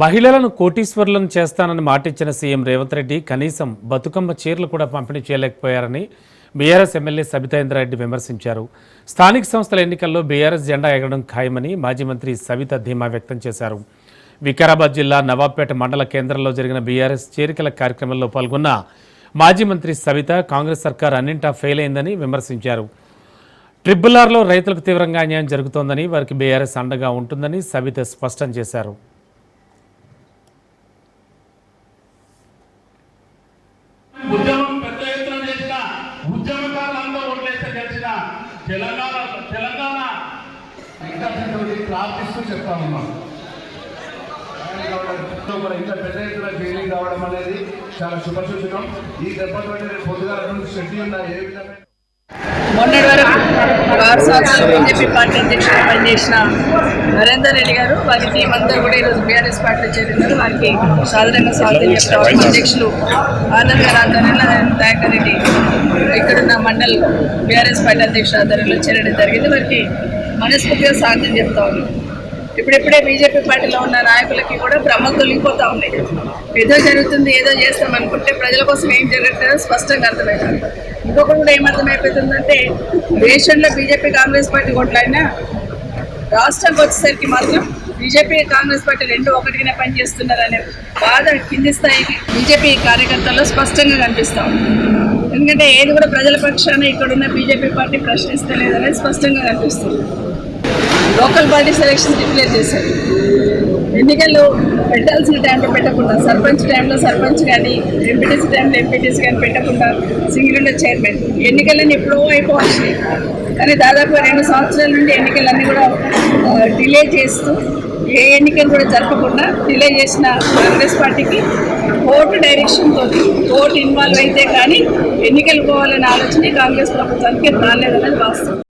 మహిళలను కోటీశ్వరులను చేస్తానని మాటిచ్చిన సీఎం రేవంత్ రెడ్డి కనీసం బతుకమ్మ చీరలు కూడా పంపిణీ చేయలేకపోయారని బీఆర్ఎస్ ఎమ్మెల్యే సబితాయింద్రారెడ్డి విమర్శించారు. స్థానిక సంస్థల ఎన్నికల్లో బీఆర్ఎస్ జెండా ఎగరడం ఖాయమని మాజీ మంత్రి సవిత ధీమా వ్యక్తం చేశారు. వికారాబాద్ జిల్లా నవాబ్పేట మండల కేంద్రంలో జరిగిన బీఆర్ఎస్ చేరికల కార్యక్రమంలో పాల్గొన్న మాజీ మంత్రి సవిత కాంగ్రెస్ సర్కార్ అన్నింటా ఫెయిల్ అయిందని విమర్శించారు. ట్రిపుల్ ఆర్లో రైతులకు తీవ్రంగా అన్యాయం జరుగుతోందని వారికి బీఆర్ఎస్ అండగా ఉంటుందని సవిత స్పష్టం చేశారు. చేసిన ఉద్యమకారులందరూ ఓట్లేస్తే గెలిచిన తెలంగాణ తెలంగాణ వికాసంతో ప్రార్థిస్తూ చెప్తా ఉన్నాం. ఇంత పెద్ద ఎత్తున జైలింగ్ కావడం అనేది చాలా శుభసూచకం ఈ దెబ్బతోటి రేపు పొద్దుగాల షెడ్యూల్ ఏ విధంగా మొన్నటి వరకు ఆరు బీజేపీ పార్టీ అధ్యక్షుడు పనిచేసిన నరేందర్ రెడ్డి గారు వారి టీం అంతా కూడా ఈరోజు బీఆర్ఎస్ పార్టీలో చేరినారు. వారికి సాధారణంగా స్వాగతం చెప్తారు అధ్యక్షులు ఆనంద్ గారు ఆధ్వర్యంలో దయాకర్ రెడ్డి ఇక్కడున్న మండల్ బీఆర్ఎస్ పార్టీ అధ్యక్షుడు ఆధ్వర్యంలో చేరడం జరిగింది. వారికి మనస్ఫూర్తిగా స్వాగతం చెప్తా ఉన్నాం. ఇప్పుడిప్పుడే బీజేపీ పార్టీలో ఉన్న నాయకులకి కూడా భ్రమ తొలగిపోతా ఉన్నాయి ఏదో జరుగుతుంది ఏదో చేస్తాం అనుకుంటే ప్రజల కోసం ఏం జరగట్లేదో స్పష్టంగా అర్థమైంది. ఇంకొకటి కూడా ఏమర్థమైపోతుందంటే దేశంలో బీజేపీ కాంగ్రెస్ పార్టీ కొట్లాడినా రాష్ట్రానికి వచ్చేసరికి మాత్రం బీజేపీ కాంగ్రెస్ పార్టీ రెండు ఒకటిగానే పనిచేస్తున్నారనే బాధ కింది స్థాయికి బీజేపీ కార్యకర్తల్లో స్పష్టంగా కనిపిస్తాం ఎందుకంటే ఏది కూడా ప్రజల పక్షాన ఇక్కడున్న బీజేపీ పార్టీ ప్రశ్నిస్తలేదనేది స్పష్టంగా కనిపిస్తుంది. లోకల్ పార్టీ సెలక్షన్ డిక్లేర్ చేశారు. ఎన్నికల్లో పెట్టాల్సిన టైంలో పెట్టకుండా సర్పంచ్ టైంలో సర్పంచ్ కానీ ఎంపీటీసీ టైంలో ఎంపీటీసీ కానీ పెట్టకుండా సింగిల్ ఉండే చైర్మన్ ఎన్నికలన్నీ ఎప్పుడో అయిపోవచ్చు. కానీ దాదాపు రెండు సంవత్సరాల నుండి ఎన్నికలన్నీ కూడా డిలే చేస్తూ ఏ ఎన్నికలు కూడా జరపకుండా డిలే చేసిన కాంగ్రెస్ పార్టీకి కోర్టు డైరెక్షన్తో కోర్టు ఇన్వాల్వ్ అయితే కానీ ఎన్నికలు పోవాలనే ఆలోచన కాంగ్రెస్ ప్రభుత్వానికి రాలేదనేది వాస్తవం.